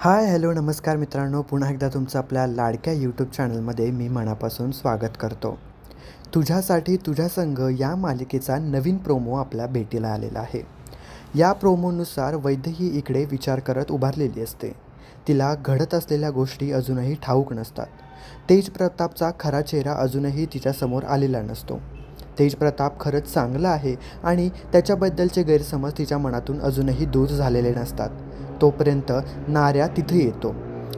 Hi hello नमस्कार मित्रांनो. पुन्हा एकदा तुमचं आपल्या लाडक्या यूट्यूब चॅनलमध्ये मी मनापासून स्वागत करतो. तुझ्यासाठी तुझ्या संघ या मालिकेचा नवीन प्रोमो आपल्या भेटीला आलेला आहे. या प्रोमोनुसार वैद्य ही इकडे विचार करत उभारलेली असते. तिला घडत असलेल्या गोष्टी अजूनही ठाऊक नसतात. तेज प्रतापचा खरा चेहरा अजूनही तिच्यासमोर आलेला नसतो. तेजप्रताप खरंच चांगला आहे आणि त्याच्याबद्दलचे गैरसमज तिच्या मनातून अजूनही दूर झालेले नसतात. तोपर्यंत नाऱ्या तिथे येतो.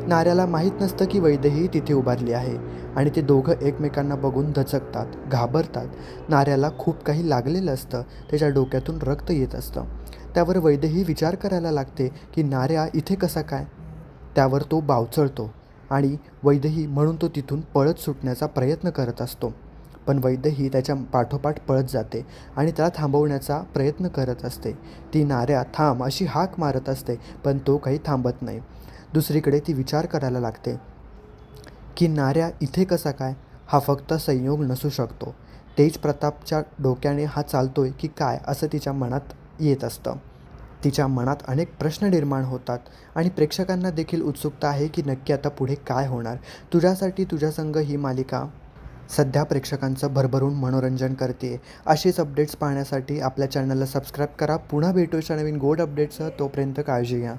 नाऱ्याला माहीत नसतं की वैद्यही तिथे उभारली आहे आणि ते दोघं एकमेकांना बघून दचकतात घाबरतात. नाऱ्याला खूप काही लागलेलं असतं त्याच्या डोक्यातून रक्त येत असतं. त्यावर वैद्यही विचार करायला लागते की नाऱ्या इथे कसा काय? त्यावर तो बावचळतो आणि वैद्यही म्हणून तो तिथून पळत सुटण्याचा प्रयत्न करत असतो. पण वैद्यही त्याच्या पाठोपाठ पळत जाते आणि त्याला थांबवण्याचा प्रयत्न करत असते. ती नाऱ्या थांब अशी हाक मारत असते पण तो काही थांबत नाही. दुसरीकडे ती विचार करायला लागते की नाऱ्या इथे कसा काय? हा फक्त संयोग नसू शकतो. तेज प्रतापच्या डोक्याने हा चालतोय की काय असं तिच्या मनात येत असतं. तिच्या मनात अनेक प्रश्न निर्माण होतात आणि प्रेक्षकांना देखील उत्सुकता आहे की नक्की आता पुढे काय होणार? तुझ्यासाठी तुझ्या संघ ही मालिका सध्या प्रेक्षकांचं भरभरून मनोरंजन करते. असेच अपडेट्स पाहण्यासाठी आपल्या चॅनलला सबस्क्राईब करा. पुन्हा भेटू नवीन गोड अपडेट्ससह तोपर्यंत काळजी घ्या.